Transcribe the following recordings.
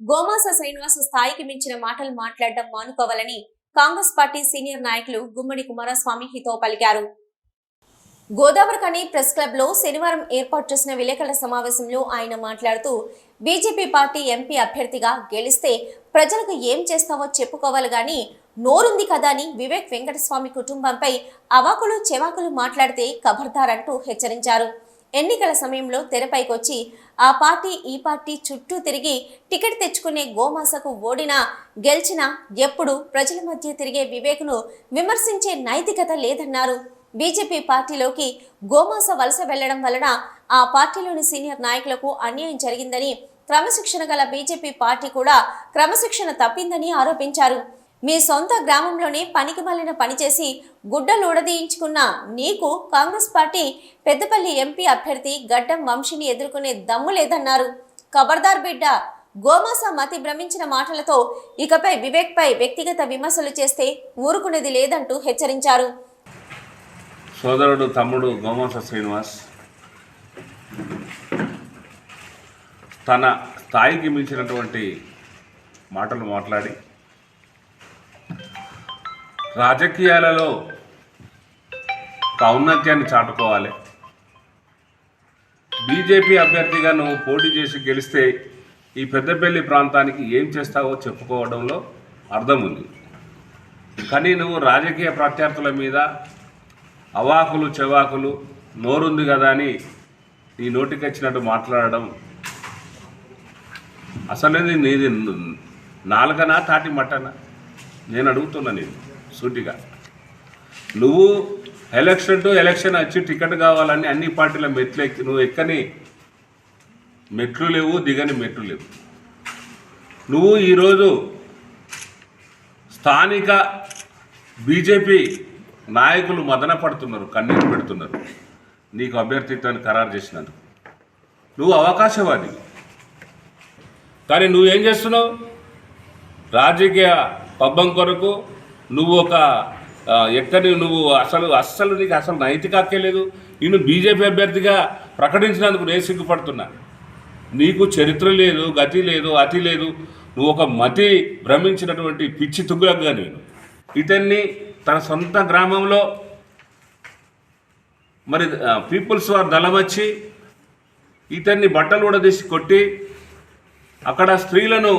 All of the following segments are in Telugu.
గోమాస శ్రీనివాస్ స్థాయికి మించిన మాటలు మాట్లాడడం మానుకోవాలని కాంగ్రెస్ పార్టీ సీనియర్ నాయకులు గుమ్మడి కుమారస్వామి హితో పలికారు. గోదావరికని ప్రెస్ క్లబ్లో శనివారం ఏర్పాటు చేసిన విలేకరుల సమావేశంలో ఆయన మాట్లాడుతూ బీజేపీ పార్టీ ఎంపీ అభ్యర్థిగా గెలిస్తే ప్రజలకు ఏం చేస్తావో చెప్పుకోవాలి గాని నోరుంది కదా అని వివేక్ వెంకటస్వామి కుటుంబంపై అవాకులు చెవాకులు మాట్లాడితే కబర్దారంటూ అంటూ హెచ్చరించారు. ఎన్నికల సమయంలో తెరపైకొచ్చి ఆ పార్టీ ఈ పార్టీ చుట్టూ తిరిగి టికెట్ తెచ్చుకునే గోమాసకు ఓడినా గెలిచినా ఎప్పుడు ప్రజల మధ్య తిరిగే వివేక్ను విమర్శించే నైతికత లేదన్నారు. బీజేపీ పార్టీలోకి గోమాస వలస వెళ్ళడం వలన ఆ పార్టీలోని సీనియర్ నాయకులకు అన్యాయం జరిగిందని క్రమశిక్షణ గల బీజేపీ పార్టీ కూడా క్రమశిక్షణ తప్పిందని ఆరోపించారు. మీ సొంత గ్రామంలోనే పనికి మళ్ళిన పనిచేసి గుడ్డలూడదీయించుకున్న నీకు కాంగ్రెస్ పార్టీ పెద్దపల్లి ఎంపీ అభ్యర్థి గడ్డం వంశీని ఎదుర్కొనే దమ్ము లేదన్నారు. ఖబర్దార్ బిడ్డ గోమాస మతి భ్రమించిన మాటలతో ఇకపై వివేక్పై వ్యక్తిగత విమర్శలు చేస్తే ఊరుకునేది లేదంటూ హెచ్చరించారు. సోదరుడు తమ్ముడు గోమాస శ్రీనివాస్ తన స్థాయికి మించినటువంటి మాటలు మాట్లాడి రాజకీయాలలో ఒక ఔన్నత్యాన్ని చాటుకోవాలి. బీజేపీ అభ్యర్థిగా నువ్వు పోటీ చేసి గెలిస్తే ఈ పెద్దపల్లి ప్రాంతానికి ఏం చేస్తావో చెప్పుకోవడంలో అర్థం ఉంది కానీ నువ్వు రాజకీయ ప్రత్యర్థుల మీద అవాకులు చెవాకులు నోరుంది కదా అని నీ నోటికి వచ్చినట్టు మాట్లాడడం అసలు నీది నాలుగనా తాటి మట్టనా? నేను అడుగుతున్నా నేను సూటిగా. నువ్వు ఎలక్షన్ టు ఎలక్షన్ వచ్చి టికెట్ కావాలని అన్ని పార్టీల మెట్లు ఎక్కి నువ్వు ఎక్కని మెట్లు లేవు దిగని మెట్లు లేవు. నువ్వు ఈరోజు స్థానిక బీజేపీ నాయకులు మదన పడుతున్నారు కన్నీరు పెడుతున్నారు. నీకు అభ్యర్థిత్వాన్ని ఖరారు చేసినందుకు. నువ్వు అవకాశవాది. కానీ నువ్వేం చేస్తున్నావు? రాజకీయ పబ్బం కొరకు నువ్వు ఒక ఎక్కడి నువ్వు అసలు అస్సలు నీకు అసలు నైతిక హక్కే లేదు. నేను బీజేపీ అభ్యర్థిగా ప్రకటించినందుకు నేను సిగ్గుపడుతున్నా. నీకు చరిత్ర లేదు గతి లేదు అతి లేదు. నువ్వు ఒక మతి భ్రమించినటువంటి పిచ్చి తుగ్గుగా నేను. ఇతన్ని తన సొంత గ్రామంలో మరి పీపుల్స్ వారు దళం వచ్చి ఇతన్ని బట్టలు కూడా తీసి కొట్టి అక్కడ స్త్రీలను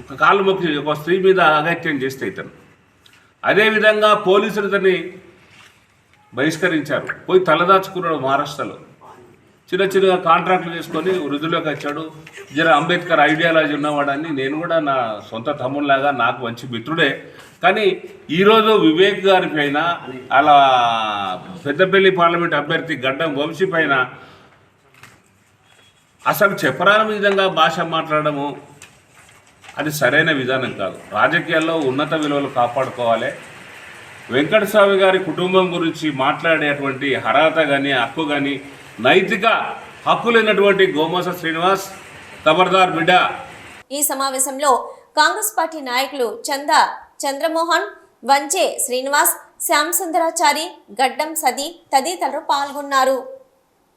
ఒక కాలు మొక్కి ఒక స్త్రీ మీద అగత్యం చేస్తే ఇతను. అదేవిధంగా పోలీసులు దాన్ని బహిష్కరించారు. పోయి తలదాచుకున్నాడు మహారాష్ట్రలో. చిన్న చిన్నగా కాంట్రాక్ట్లు చేసుకొని వృద్ధిలోకి వచ్చాడు. జర అంబేద్కర్ ఐడియాలజీ ఉన్నవాడని నేను కూడా నా సొంత తమ్ముళ్ళలాగా నాకు మంచి మిత్రుడే. కానీ ఈరోజు వివేక్ గారి పైన అలా పెద్దపల్లి పార్లమెంట్ అభ్యర్థి గడ్డం వంశీ పైన అసలు చెప్పరాని విధంగా భాష మాట్లాడము అది సరైన విధానం కాదు. రాజకీయాల్లో ఉన్నత విలువలు కాపాడుకోవాలి. వెంకటస్వామి గారి కుటుంబం గురించి మాట్లాడేటువంటి అర్హత కానీ హక్కు కానీ నైతిక హక్కు లేనటువంటి గోమాస శ్రీనివాస్ ఖబర్దార్ బిడ్డ. ఈ సమావేశంలో కాంగ్రెస్ పార్టీ నాయకులు చందా చంద్రమోహన్ వంచే శ్రీనివాస్ శ్యామ్ సుందరాచారి గడ్డం సది తదితరులు పాల్గొన్నారు.